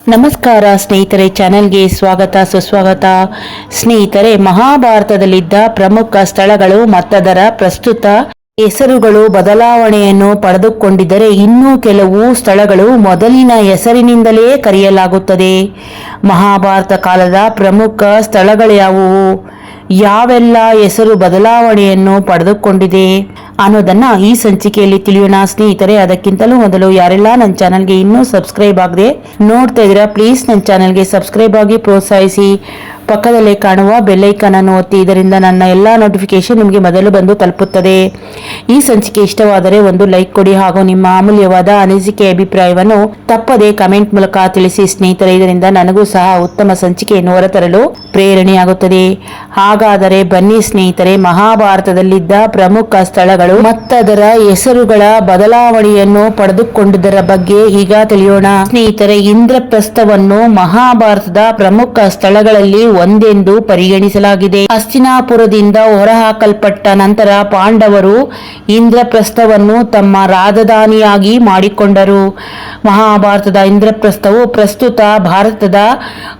ನಮಸ್ಕಾರ ಸ್ನೇಹಿತರೆ, ಚಾನೆಲ್ಗೆ ಸ್ವಾಗತ, ಸುಸ್ವಾಗತ. ಸ್ನೇಹಿತರೆ, ಮಹಾಭಾರತದಲ್ಲಿದ್ದ ಪ್ರಮುಖ ಸ್ಥಳಗಳು ಮತ್ತದರ ಪ್ರಸ್ತುತ ಹೆಸರುಗಳು, ಬದಲಾವಣೆಯನ್ನು ಪಡೆದುಕೊಂಡಿದ್ದರೆ ಇನ್ನೂ ಕೆಲವು ಸ್ಥಳಗಳು ಮೊದಲಿನ ಹೆಸರಿನಿಂದಲೇ ಕರೆಯಲಾಗುತ್ತದೆ. ಮಹಾಭಾರತ ಕಾಲದ ಪ್ರಮುಖ ಸ್ಥಳಗಳು ಯಾವುವು? ಯಾವೆಲ್ಲ ಹೆಸರು ಬದಲಾವಣೆಯನ್ನು ಪಡೆದುಕೊಂಡಿದೆ? ಅನ್ನೋದನ್ನ ಈ ಸಂಚಿಕೆಯಲ್ಲಿ ತಿಳಿಯೋಣ. ಸ್ನೇಹಿತರೆ, ಅದಕ್ಕಿಂತಲೂ ಮೊದಲು ಯಾರೆಲ್ಲ ನನ್ನ ಚಾನಲ್ಗೆ ಇನ್ನೂ ಸಬ್ಸ್ಕ್ರೈಬ್ ಆಗದೆ ನೋಡ್ತಾ ಇದ್ದೀರಾ, ಪ್ಲೀಸ್ ನನ್ನ ಚಾನಲ್ಗೆ ಸಬ್ಸ್ಕ್ರೈಬ್ ಆಗಿ ಪ್ರೋತ್ಸಾಹಿಸಿ. ಪಕ್ಕದಲ್ಲೇ ಕಾಣುವ ಬೆಲ್ಲೈಕನ್ ಅನ್ನು ಒತ್ತಿ, ಇದರಿಂದ ನನ್ನ ಎಲ್ಲ ನೋಟಿಫಿಕೇಶನ್ ನಿಮಗೆ ಮೊದಲು ಬಂದು ತಲುಪುತ್ತದೆ. ಈ ಸಂಚಿಕೆ ಇಷ್ಟವಾದರೆ ಒಂದು ಲೈಕ್ ಕೊಡಿ ಹಾಗೂ ನಿಮ್ಮ ಅಮೂಲ್ಯವಾದ ಅನಿಸಿಕೆ ಅಭಿಪ್ರಾಯವನ್ನು ತಪ್ಪದೆ ಕಮೆಂಟ್ ಮೂಲಕ ತಿಳಿಸಿ. ಸ್ನೇಹಿತರೆ, ಇದರಿಂದ ನನಗೂ ಸಹ ಉತ್ತಮ ಸಂಚಿಕೆಯನ್ನು ಹೊರತರಲು ಪ್ರೇರಣೆಯಾಗುತ್ತದೆ. ಹಾಗಾದರೆ ಬನ್ನಿ ಸ್ನೇಹಿತರೆ, ಮಹಾಭಾರತದಲ್ಲಿದ್ದ ಪ್ರಮುಖ ಸ್ಥಳಗಳು ಮತ್ತದರ ಹೆಸರುಗಳ ಬದಲಾವಣೆಯನ್ನು ಪಡೆದುಕೊಂಡಿದ್ದರ ಬಗ್ಗೆ ಈಗ ತಿಳಿಯೋಣ. ಸ್ನೇಹಿತರೆ, ಇಂದ್ರಪ್ರಸ್ಥವನ್ನು ಮಹಾಭಾರತದ ಪ್ರಮುಖ ಸ್ಥಳಗಳಲ್ಲಿ ಒಂದೆಂದು ಪರಿಗಣಿಸಲಾಗಿದೆ. ಹಸ್ತಿನಾಪುರದಿಂದ ಹೊರಹಾಕಲ್ಪಟ್ಟ ನಂತರ ಪಾಂಡವರು ಇಂದ್ರಪ್ರಸ್ಥವನ್ನು ತಮ್ಮ ರಾಜಧಾನಿಯಾಗಿ ಮಾಡಿಕೊಂಡರು. ಮಹಾಭಾರತದ ಇಂದ್ರಪ್ರಸ್ಥವು ಪ್ರಸ್ತುತ ಭಾರತದ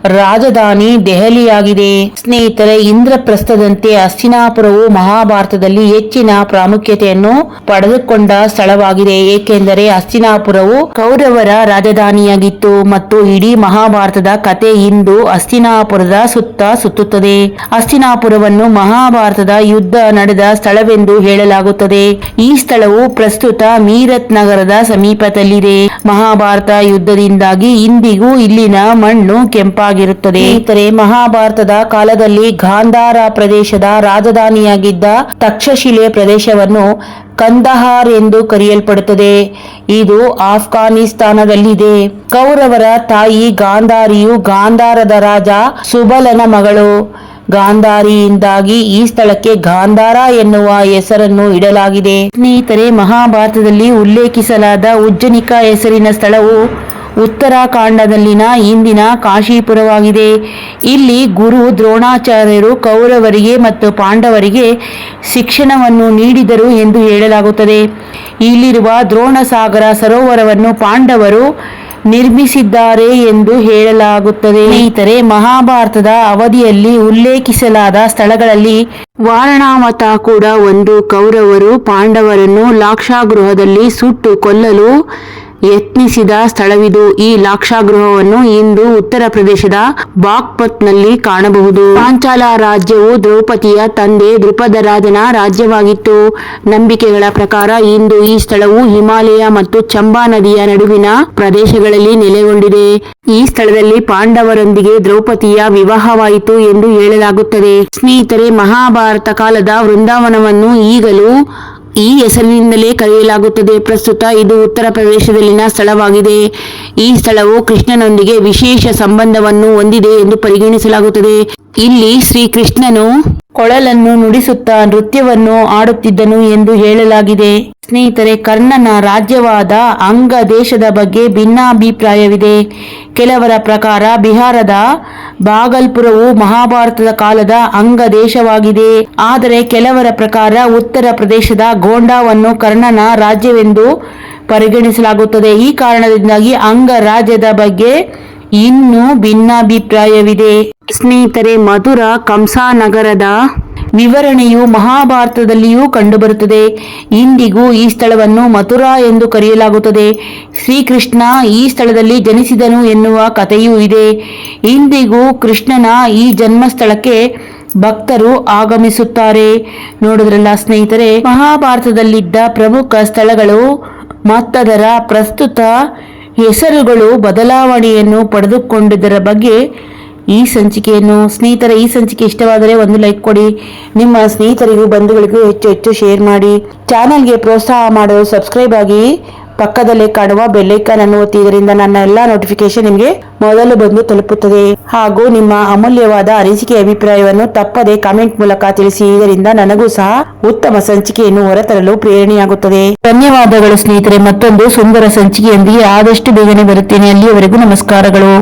ರಾಜಧಾನಿ ದೆಹಲಿಯಾಗಿದೆ. ಸ್ನೇಹಿತರೆ, ಇಂದ್ರಪ್ರಸ್ಥದಂತೆ ಹಸ್ತಿನಾಪುರವು ಮಹಾಭಾರತದಲ್ಲಿ ಹೆಚ್ಚಿನ ಪ್ರಾಮುಖ್ಯತೆಯನ್ನು ಪಡೆದುಕೊಂಡ ಸ್ಥಳವಾಗಿದೆ. ಏಕೆಂದರೆ ಹಸ್ತಿನಾಪುರವು ಕೌರವರ ರಾಜಧಾನಿಯಾಗಿತ್ತು ಮತ್ತು ಇಡೀ ಮಹಾಭಾರತದ ಕತೆ ಇಂದು ಹಸ್ತಿನಾಪುರದ ಸುತ್ತ ಸುತ್ತುತ್ತದೆ. ಹಸ್ತಿನಾಪುರವನ್ನು ಮಹಾಭಾರತದ ಯುದ್ಧ ನಡೆದ ಸ್ಥಳವೆಂದು ಹೇಳಲಾಗುತ್ತದೆ. ಈ ಸ್ಥಳವು ಪ್ರಸ್ತುತ ಮೀರತ್ ನಗರದ ಸಮೀಪದಲ್ಲಿದೆ. ಮಹಾಭಾರತ ಯುದ್ಧದಿಂದಾಗಿ ಇಂದಿಗೂ ಇಲ್ಲಿನ ಮಣ್ಣು ಕೆಂಪಾಗಿರುತ್ತದೆ. ಇತರೆ ಮಹಾಭಾರತದ ಕಾಲದಲ್ಲಿ ಗಾಂಧಾರ ಪ್ರದೇಶದ ರಾಜಧಾನಿಯಾಗಿದ್ದ ತಕ್ಷಶಿಲೆ ಪ್ರದೇಶವನ್ನು ಕಂದಹಾರ್ ಎಂದು ಕರೆಯಲ್ಪಡುತ್ತದೆ. ಇದು ಆಫ್ಘಾನಿಸ್ತಾನದಲ್ಲಿದೆ. ಕೌರವರ ತಾಯಿ ಗಾಂಧಾರಿಯು ಗಾಂಧಾರದ ರಾಜ ಸುಬಲನ ಮಗಳು. ಗಾಂಧಾರಿಯಿಂದಾಗಿ ಈ ಸ್ಥಳಕ್ಕೆ ಗಾಂಧಾರ ಎನ್ನುವ ಹೆಸರನ್ನು ಇಡಲಾಗಿದೆ. ಸ್ನೇಹಿತರೆ, ಮಹಾಭಾರತದಲ್ಲಿ ಉಲ್ಲೇಖಿಸಲಾದ ಉಜ್ಜನಿಕ ಹೆಸರಿನ ಸ್ಥಳವು ಉತ್ತರಾಖಂಡದಲ್ಲಿನ ಇಂದಿನ ಕಾಶೀಪುರವಾಗಿದೆ. ಇಲ್ಲಿ ಗುರು ದ್ರೋಣಾಚಾರ್ಯರು ಕೌರವರಿಗೆ ಮತ್ತು ಪಾಂಡವರಿಗೆ ಶಿಕ್ಷಣವನ್ನು ನೀಡಿದರು ಎಂದು ಹೇಳಲಾಗುತ್ತದೆ. ಇಲ್ಲಿರುವ ದ್ರೋಣಸಾಗರ ಸರೋವರವನ್ನು ಪಾಂಡವರು ನಿರ್ಮಿಸಿದ್ದಾರೆ ಎಂದು ಹೇಳಲಾಗುತ್ತದೆ. ಇತರೆ ಮಹಾಭಾರತದ ಅವಧಿಯಲ್ಲಿ ಉಲ್ಲೇಖಿಸಲಾದ ಸ್ಥಳಗಳಲ್ಲಿ ವಾರಣಾವತ ಕೂಡ ಒಂದು. ಕೌರವರು ಪಾಂಡವರನ್ನು ಲಾಕ್ಷಾಗೃಹದಲ್ಲಿ ಸುಟ್ಟು ಕೊಲ್ಲಲು ಯತ್ನಿಸಿದ ಸ್ಥಳವಿದು. ಈ ಲಾಕ್ಷಾಗೃಹವನ್ನು ಇಂದು ಉತ್ತರ ಪ್ರದೇಶದ ಬಾಗ್ಪತ್ನಲ್ಲಿ ಕಾಣಬಹುದು. ಪಾಂಚಾಲ ರಾಜ್ಯವು ದ್ರೌಪದಿಯ ತಂದೆ ದೃಪದರಾಜನ ರಾಜ್ಯವಾಗಿತ್ತು. ನಂಬಿಕೆಗಳ ಪ್ರಕಾರ ಇಂದು ಈ ಸ್ಥಳವು ಹಿಮಾಲಯ ಮತ್ತು ಚಂಬಾ ನದಿಯ ನಡುವಿನ ಪ್ರದೇಶಗಳಲ್ಲಿ ನೆಲೆಗೊಂಡಿದೆ. ಈ ಸ್ಥಳದಲ್ಲಿ ಪಾಂಡವರೊಂದಿಗೆ ದ್ರೌಪದಿಯ ವಿವಾಹವಾಯಿತು ಎಂದು ಹೇಳಲಾಗುತ್ತದೆ. ಸ್ನೇಹಿತರೆ, ಮಹಾಭಾರತ ಕಾಲದ ವೃಂದಾವನವನ್ನು ಈಗಲೂ ಈ ಹೆಸರಿನಿಂದಲೇ ಕರೆಯಲಾಗುತ್ತದೆ. ಪ್ರಸ್ತುತ ಇದು ಉತ್ತರ ಪ್ರದೇಶದಲ್ಲಿನ ಸ್ಥಳವಾಗಿದೆ. ಈ ಸ್ಥಳವು ಕೃಷ್ಣನೊಂದಿಗೆ ವಿಶೇಷ ಸಂಬಂಧವನ್ನು ಹೊಂದಿದೆ ಎಂದು ಪರಿಗಣಿಸಲಾಗುತ್ತದೆ. ಇಲ್ಲಿ ಶ್ರೀಕೃಷ್ಣನು ಕೊಳಲನ್ನು ನುಡಿಸುತ್ತಾ ನೃತ್ಯವನ್ನು ಆಡುತ್ತಿದ್ದನು ಎಂದು ಹೇಳಲಾಗಿದೆ. ಸ್ನೇಹಿತರೆ, ಕರ್ಣನ ರಾಜ್ಯವಾದ ಅಂಗ ದೇಶದ ಬಗ್ಗೆ ಭಿನ್ನಾಭಿಪ್ರಾಯವಿದೆ. ಕೆಲವರ ಪ್ರಕಾರ ಬಿಹಾರದ ಬಾಗಲ್ಪುರವು ಮಹಾಭಾರತದ ಕಾಲದ ಅಂಗ ದೇಶವಾಗಿದೆ ಆದರೆ ಕೆಲವರ ಪ್ರಕಾರ ಉತ್ತರ ಪ್ರದೇಶದ ಗೋಂಡಾವನ್ನು ಕರ್ಣನ ರಾಜ್ಯವೆಂದು ಪರಿಗಣಿಸಲಾಗುತ್ತದೆ. ಈ ಕಾರಣದಿಂದಾಗಿ ಅಂಗ ರಾಜ್ಯದ ಬಗ್ಗೆ ಇನ್ನೂ ಭಿನ್ನಾಭಿಪ್ರಾಯವಿದೆ. ಸ್ನೇಹಿತರೆ ಮಧುರ ಕಂಸಾನಗರದ ವಿವರಣೆಯು ಮಹಾಭಾರತದಲ್ಲಿಯೂ ಕಂಡುಬರುತ್ತದೆ. ಇಂದಿಗೂ ಈ ಸ್ಥಳವನ್ನು ಮಥುರಾ ಎಂದು ಕರೆಯಲಾಗುತ್ತದೆ. ಶ್ರೀಕೃಷ್ಣ ಈ ಸ್ಥಳದಲ್ಲಿ ಜನಿಸಿದನು ಎನ್ನುವ ಕಥೆಯೂ ಇದೆ. ಇಂದಿಗೂ ಕೃಷ್ಣನ ಈ ಜನ್ಮಸ್ಥಳಕ್ಕೆ ಭಕ್ತರು ಆಗಮಿಸುತ್ತಾರೆ. ನೋಡಿದ್ರಲ್ಲ ಸ್ನೇಹಿತರೆ, ಮಹಾಭಾರತದಲ್ಲಿದ್ದ ಪ್ರಮುಖ ಸ್ಥಳಗಳು ಮತ್ತದರ ಪ್ರಸ್ತುತ ಹೆಸರುಗಳು ಬದಲಾವಣೆಯನ್ನು ಪಡೆದುಕೊಂಡಿದ್ದರ ಬಗ್ಗೆ ಈ ಸಂಚಿಕೆಯನ್ನು ಸ್ನೇಹಿತರ, ಈ ಸಂಚಿಕೆ ಇಷ್ಟವಾದರೆ ಒಂದು ಲೈಕ್ ಕೊಡಿ. ನಿಮ್ಮ ಸ್ನೇಹಿತರಿಗೂ, ಬಂಧುಗಳಿಗೂ ಹೆಚ್ಚು ಹೆಚ್ಚು ಶೇರ್ ಮಾಡಿ. ಚಾನಲ್ಗೆ ಪ್ರೋತ್ಸಾಹ ಮಾಡಲು ಸಬ್ಸ್ಕ್ರೈಬ್ ಆಗಿ ಪಕ್ಕದಲ್ಲೇ ಕಾಣುವ ಬೆಲ್ಲೈಕನ್ ಅನ್ನು ಒತ್ತಿ ಇದರಿಂದ ನನ್ನ ಎಲ್ಲಾ ನೋಟಿಫಿಕೇಶನ್ ನಿಮಗೆ ಮೊದಲು ಬಂದು ತಲುಪುತ್ತದೆ. ಹಾಗೂ ನಿಮ್ಮ ಅಮೂಲ್ಯವಾದ ಅನಿಸಿಕೆ ಅಭಿಪ್ರಾಯವನ್ನು ತಪ್ಪದೆ ಕಾಮೆಂಟ್ ಮೂಲಕ ತಿಳಿಸಿ ಇದರಿಂದ ನನಗೂ ಸಹ ಉತ್ತಮ ಸಂಚಿಕೆಯನ್ನು ಹೊರತರಲು ಪ್ರೇರಣೆಯಾಗುತ್ತದೆ. ಧನ್ಯವಾದಗಳು ಸ್ನೇಹಿತರೆ, ಮತ್ತೊಂದು ಸುಂದರ ಸಂಚಿಕೆಯೊಂದಿಗೆ ಆದಷ್ಟು ಬೇಗನೆ ಬರುತ್ತೇನೆ. ಅಲ್ಲಿಯವರೆಗೂ ನಮಸ್ಕಾರಗಳು.